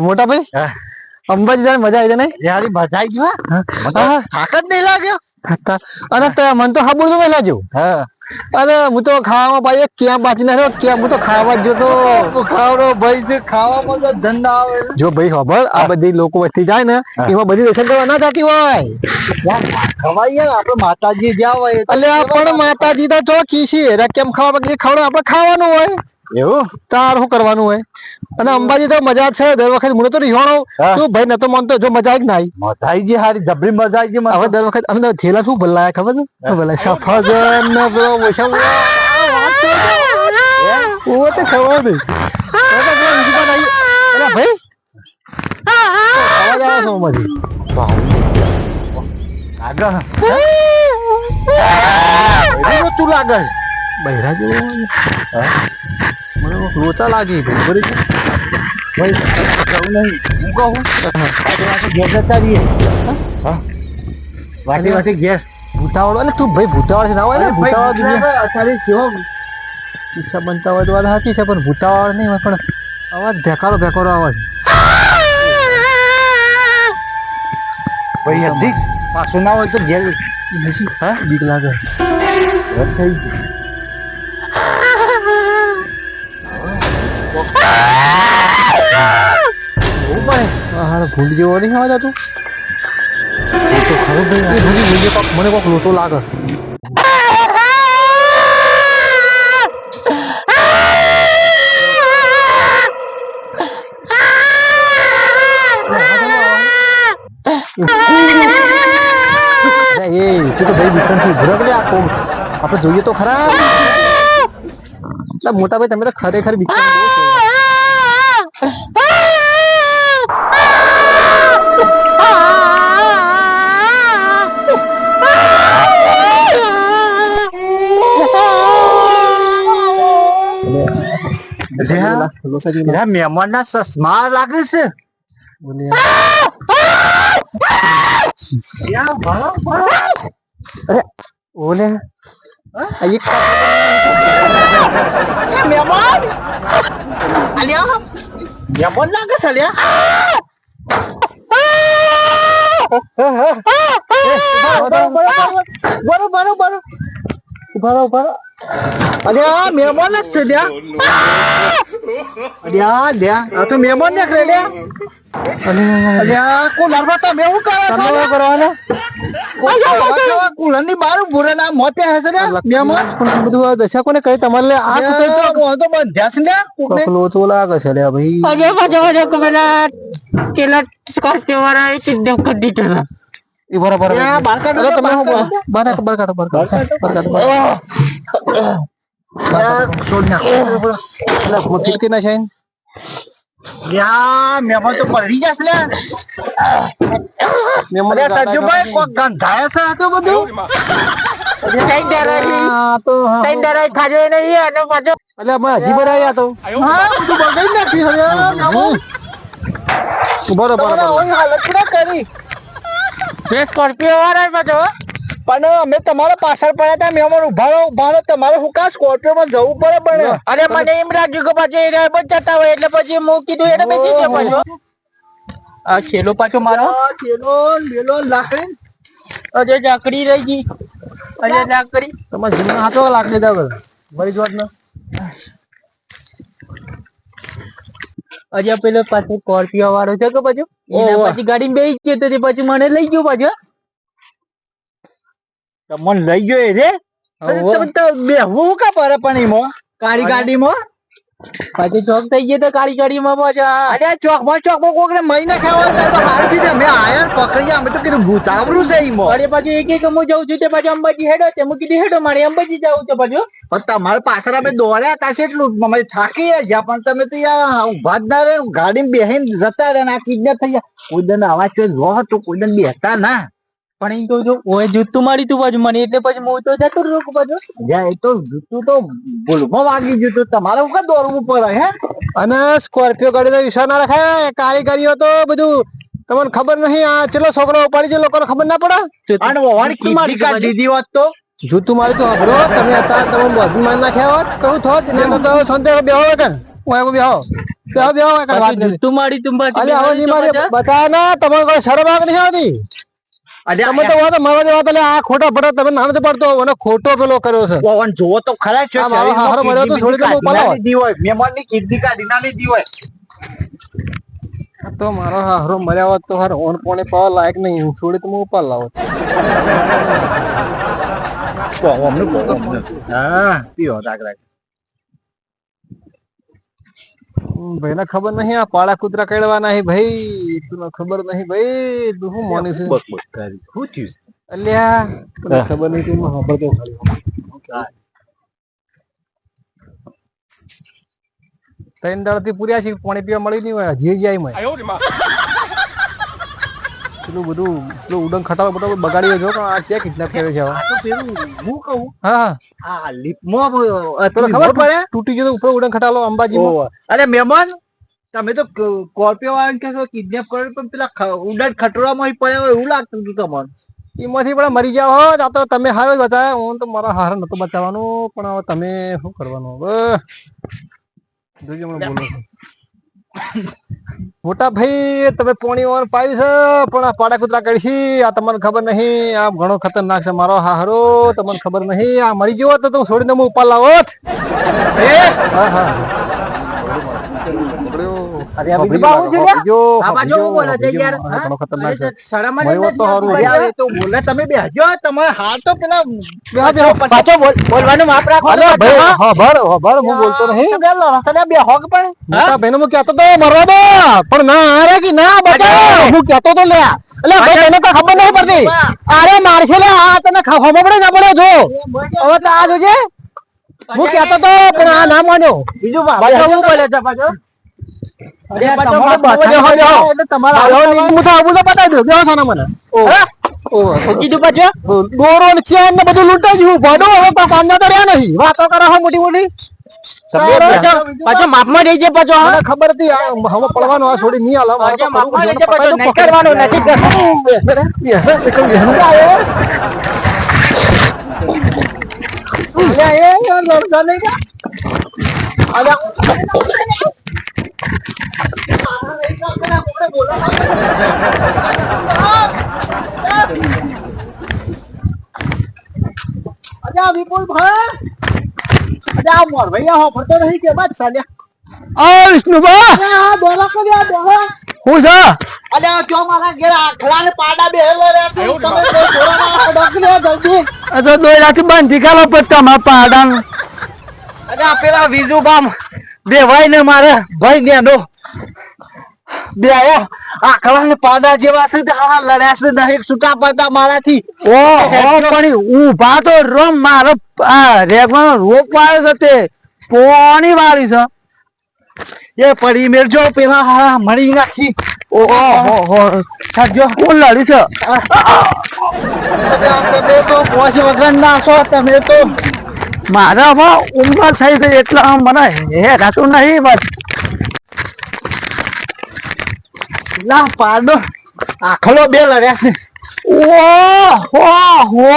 મોટા ભાઈ અંબાજી જાય મજા આવી જાય ને યાર મજા આવી ગયો થાક જ નહીં લાગ્યો અને મને તો ખબર તો નહીં લાગ્યું. અરે હું તો ખાવામાં એક ક્યાં બાકી નાખ્યો ક્યાં હું તો ખાવા જો તો ખાવડો ભાઈ જે ખાવામાં તો ધંધા આવે. જો ભાઈ ખબર આ બધી લોકો વસ્તી જાય ને એમાં બધી દર્શન કરવા ના જતી હોય. ખવાય આપડે માતાજી જ્યાં હોય એટલે પણ માતાજી તો ચોખી છે કેમ ખાવા પછી ખવડે આપડે ખાવાનું હોય. એવું? તાર શું કરવાનું હોય? અને અંબાજી તો મજા જ છે દર વખત મને તો રિહોણો. તું ભાઈ નતો માનતો જો મજા આવી કે ના મજા આવી ગઈ હારી જબરી મજા આવી ગઈ મને હવે દર વખત અમે થેલા શું ભલાયા ખબર છે? શું ભલાયા? સફરજન ને પેલો ઓછા ઓ તો ખબર નહીં હવે તો પેલો બીજી વાત આવી. અલા ભાઈ. અવાજ આવે છે આમાંથી. આગળ તું લાગે. બૈરા જેવો. મને લોચા લાગી ભાઈ છે? ભાઈ જવું નહીં. હું કહું? ઘેર જતા રહીએ. હા? વાટી વાટી ઘેર. ભૂતાવાળો એટલે તું ભાઈ ભૂતાવાળ ના હોય ને ભૂતાવાળ અત્યારે કેવો કિસ્સા બનતા હોય તો વાત સાચી છે પણ ભૂતાવાળ નહીં હોય પણ અવાજ ભેકારો ભેકારો અવાજ. ભાઈ હજી પાછું ના હોય તો ઘેર હા? બીક લાગે. થઈ ગયું. ભૂંડ જેવો નહીં હતું તો ખરું ભાઈ ભૂંડી કોક મને કોક લોચો લાગે એ તું તો ભાઈ વિક્રમથી ભૂરક લે આપો આપણે જોઈએ તો ખરા મોટા ભાઈ તમે તો ખરેખર વિક્રમ બહુ છો. જ્યાં- લોસા જેવું લાગે. મહેમાન ના ચશ્મા લાગે છે. મહેમાન? લાગે છે અલ્યા બરો બરો બરો ઊભા રહો, ઊભા રહો. અલ્યા મહેમાન જ છે લ્યા અલ્યા લ્યા આ તો મહેમાન ને કરે લ્યા અલ્યા કો લડવા તમે એવું કરો છો તમે શું કરવાના? કુલરની બાર ભૂરે ના મોતે હશે પણ આ બધું દશા કોને કરી? તમારે લે આ કુતરો અલ્યા, હું તો બંધ્યા છે લ્યા કોકને. કોક લોચો લાગે છે લે ભાઈ. અજય પાછો મને પેલા પેલા સ્કોર્પિયો વાળા કિડનેપ કરી દીધો એ બરાબર બહાર કાઢો, અરે તમે બહાર શું કાઢો. બહાર કાઢો, બહાર કાઢો, બહાર કાઢો, છોડ નાખો. એટલે ફિરકી ના છે ને? મહેમાન તો પલળી જશે લ્યા. મહેમાન સજ્જુભાઈ, કોક ગંધાય છે આ તો બધું? કઈ ડરાય તો કઈ ખાજો નહીં અને પાછો. એટલે અમે હજી ભરાય તો. હા બધું બગાડી હવે. આવી હાલત ના કરી? બે સ્કોર્પિયો વાળા પાછો પણ અમે તમારા પાછળ પડ્યા હતા મહેમાન ઊભા રહો ઊભા રહો તમારે હું કા સ્કોર્પિયો માં જવું પડે પણ? અરે મને એમ લાગ્યું કે પાછી એ જતા હોય એટલે પછી હું કીધું એને બેસી છે પાછો. આ છેલ્લો પાછો મારો. ખેલો લેલો લાકડી. અજય જાકડી રહી ગઈ. અજય જાકડી તમાર જીવન હાથો લાગે છે આગળ. મરી જવાત ના. અજય પેલો પાછો સ્કોર્પિયો વાળો છે કે પાછો? એના પછી ગાડી બેસી ગયો તો પછી મને લઈ ગયો પાછો. તમને લઈ ગયો રે. તમે તો બેહવું કા પડે પણ એમાં? કાળી ગાડીમાં? પછી ચોક થઈ ગયો તો કાળી ગાડીમાં પાછો અરે માં ચોકમાં ચોકમાં કોક ને મહિને ખાવા થાય તો હારું કીધું અમે આયા ને પકડી અમે તો કીધું ભૂતાવરું છે એમાં. અરે પાછું એક એક હું જાઉં છું તે પાછું અંબાજી હેડો તે. હું કીધું હેડો મારે અંબાજી જવું છે પાછું. પણ તમારે પાછળ અમે દોડ્યા હતા એટલું. અમે થાકી ગયા પણ તમે તો યાર ઊભા જ ના રહે ગાડીમાં બેહીને જતા રહે ને આ કિડનેપ થઈ ગયા. કોઈ દન અવાજ તો જો તો કોઈ દન બેહતા ના. પણ એ તો જો ઓય જૂતું મારી તું પાછું મને એટલે પછી હું તો જતો રોક પાછું જ્યાં એ તો જૂતું તો ભૂલમાં વાગી ગયું તું તમારે હું કાં દોડવું પડે હે? અને સ્કોર્પિયો ગાડી તો વિશ્વાસ ના રખાય કારીગરીઓ તો બધું તમને ખબર નહીં આ ચેલો છોકરો ઉપાડી છે લોકોને ખબર ના પડે? અને ઓવાળી કીધી મારી કાઢ દીધી વાત તો? જૂતું મારી તો હબરો તમે હતા તમે બધું મારી નાખ્યા હોત કહું થોત એટલે તો તો સંતે બેહો વગર હું બેહો. બેહો બેહો વાત કરી. જુઠ્ઠું મારી તું પાછું અલે હવે ની મારી પાછા. બતાવે ના તમારે કોઈ શરમ આગ નહીં આવતી? તમે તો વાત આ ખોટા તમે નાનો પડતો અને ખોટો પેલો કર્યો છે પવન જોવો તો ખરા છે મારો હારો મર્યો તો છોડી દે, હું પલાવ. મહેમાનની કિડની કાઢી ના લીધી હોય તો મારો હારો મર્યા હોત તો હાર ઓન પોણે પાવા લાયક નહીં હું છોડી તો હું ઉપર લાવો પવનનું પવનનું. હા પીવો રાખ રાખ ભાઈ ને ખબર નહીં આ પાળા કૂતરા કડવા નહીં ભાઈ. તું ખબર નહીં ભાઈ તું શું મોની છે? બક બક કરી. શું થયું? અલ્યા તને ખબર નહીં તું સાંભળતો ખાલી. ત્રણ દાડાથી પૂર્યા છે પાણી પીવા મળી નહીં હોય હજી જાય મેં. પેલું બધું પેલું ઉડન ખટાવ બધો બગાડી જો પણ આ છે કિડનેપ કર્યો છે હું કહું? હા આ લીપમાં પેલો ખબર? પડે તૂટી ગયો ઉપર ઉડન ખટાલો અંબાજી અરે મહેમાન તમે તો સ્કોર્પિયો વાળા કે કિડનેપ કર્યો પણ પેલા ઉડન ખટરામાં પડ્યો એવું લાગતું હતું તમને. એમાંથી પણ મરી જાવ હો આ તો તમે હારો જ બચાવ્યા. હું તો મારા હાર નતો બચાવવાનું પણ હવે તમે શું કરવાનું? જોજો હમણાં બોલો મોટા ભાઈ તમે પોણી ઓન પાયું છે પણ આ પાડા કૂતરા કરી આ તમને ખબર નહીં આ ઘણો ખતરનાક છે મારો હારો તમને ખબર નહીં આ મરી ગયો તો તું છોડીને હું ઉપાડ લાવો હા હા. અરે આ બીજું બાબુ છે લાગો, લ્યા? ભાભરીઓ, આ બાજુ બોલે છે યાર? ઘણો ખતરનાક છે. શરમ જ તો હારું. યાર, એ તો બોલે તમે બેહજો તમારે હાલ તો પેલા બેહો, બેહો. પાછો બોલવાનું માપ રાખો અલે ભાઈ હા ભર ભર હું બોલતો નહીં. તમે લડો બે હોગ પણ. મોટા ભાઈને હું કહેતો તો મરવા દો પણ ના અરે કે ના બતાવ હું કહેતો તો લે એટલે ભાઈ તને તો ખબર નહીં પડતી. અરે મારશે લે આ તને ખબર પડે ના પડે જો. હવે તો આ જોજે. હું કહેતો તો પણ આ ના માન્યો. બીજું હું બોલે છે પાછો. બધું લૂંટાઈ ગયું ભાડો હવે કોઈ કામ ના તો રહ્યા નહીં વાતો કરે હો મોટી મોટી પાછો પાછો માપમાં રહી જાય પાછો હા મને ખબર હતી આ હવે પડવાનો આ છોડી નહીં આલા મારે તો પાછો માપમાં કરવું રહી છે. જાય પાછો નહીં કરવાનું નથી કરવાનું. અલ્યા, વિપુલ આ કે લ્યા, બોલો. હું છે અલ્યા જો મારા ઘેર આખલા ને પાડા બેહેલો છે તમે છોરાના ડોક લે જલ્દી આ તો દોયરાથી બાંધી કાઢો પટ્ટા માં બે ભાઈ ને મારે ભાઈ નેનો બે આયા. આખલા ને પાડા જેવા છે તે લડ્યા છે નહીં છૂટા પડતા મારાથી. ઓહો પણ ઊભા તો રોમ મારો આ રેગવાનો રોપ વાળો છે તે પોણી વાળી છે. એ પડી મેરજો પેલા હા મળી નાખી. ઓહો હો. સાજો કોણ લડી છે? તમે તો પોચ વગર નાખો તમે તો મારા ઉમર થઈ ગઈ એટલે આમ હે રાતું નહીં બસ. ના પાડો આખલો બે લડ્યા છે ઓહો હો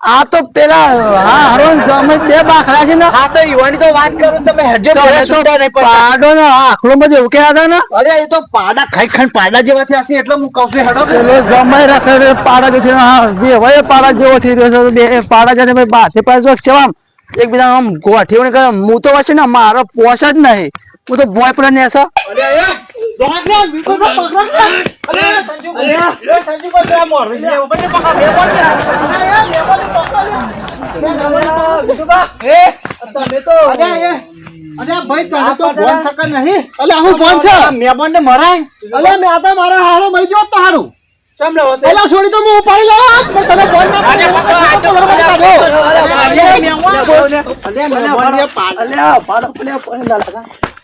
આ તો પેલા હા હરોન સમજ બે બાખડા છે ને હા તો ઈવાની તો વાત કરું તમે હજે પેલા છૂટા નહીં પડતા. પાડો ને આખલો માં જેવું કહેતા હતા ને અરે એ તો પાડા ખાઈ ખાઈ પાડા જેવા થયા છે એટલે હું કહું છું હેડો. પેલો જમાઈ રાખે પાડા જે છે હા. બે હવે પાડા જેવો થઈ રહ્યો છે બે પાડા જે ભાઈ બાથે પાસે આમ એકબીજા આમ ગોઠીઓને કરે હું તો વચ્ચે ને મારો પોસ જ નહીં. હું તો બોય ને છે. પેલા છોડી તો હું ઉપાડી લઉં પણ તને ફોન ના પાડે.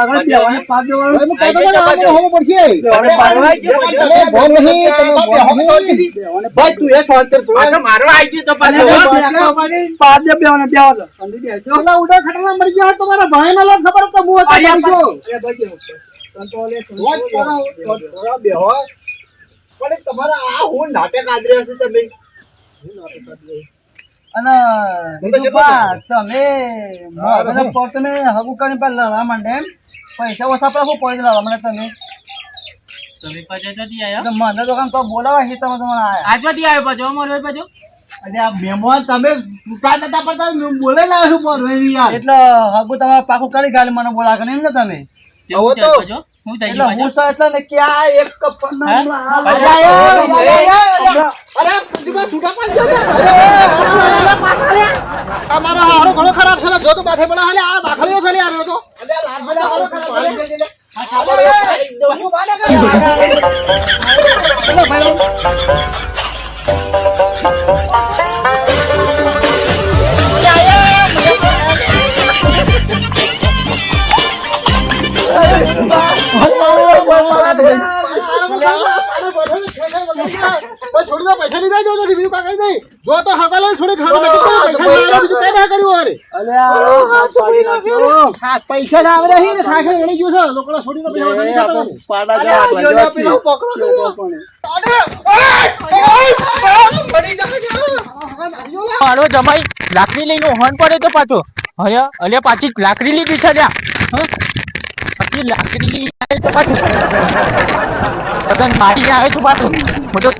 આગળ બેવાને પાપ દેવાનું ને, હોવું પડશે. તમે ભોગ નહીં, તમે ભોગ નહીં. ભાઈ તું એ શાંત થા. પાપ દે બેવાને બેવાનો સમજી બેસો પેલા ઉડા ખટલા મરી ગયા હોત તો મારા લો ખબર તો હું હતો અરે ગયો. એ ભાઈ કંટ્રોલે રોજ કરો, બેહો. પણ તમારા આ હું નાટક આદર્યા છે તમે? હું તમે તમે હગું કરીને લડવા માંડે એમ? પૈસા ઓછા પડે શું પડી લડવા માંડે તમે એટલે મને તો કામ તો બોલાવા છે તમે તમને આ મહેમાન તમે છૂટા નતા પડતા બોલે લાવ્યો છું પરવેરી યાર એટલે હગું તમારે પાકું કરી ગાલી મને બોલાવે ને એમ ને તમે હવે તો એટલે હું એટલે ને ક્યાં એક કપ અરે, છૂટા પડી ગયા અરે, હારો ઘણો ખરાબ છે જો તો માથે પડે હાલે આ બાખડીઓ છે લે તો પૈસા લીધા જ બીજું કાંઈ દઈ જો તો હકાલો છોડી ખાધું નથી ના બીજું કઈ ના કર્યું અરે અલે પૈસા ના આવે નહીં ને ખાખરે ગણી ગયું છે. છોડી તો પૈસા આપણે જતા પાડા યોડા વાગ્યા પેલો છે. પકડો. મારો જમાઈ લાકડી લઈને હોન પડે તો પાછો. હયા અલે પાછી લાકડી લીધી છે પછી લાકડી આવે તો પાછું. મારીને આવે તો પાછું. હું તો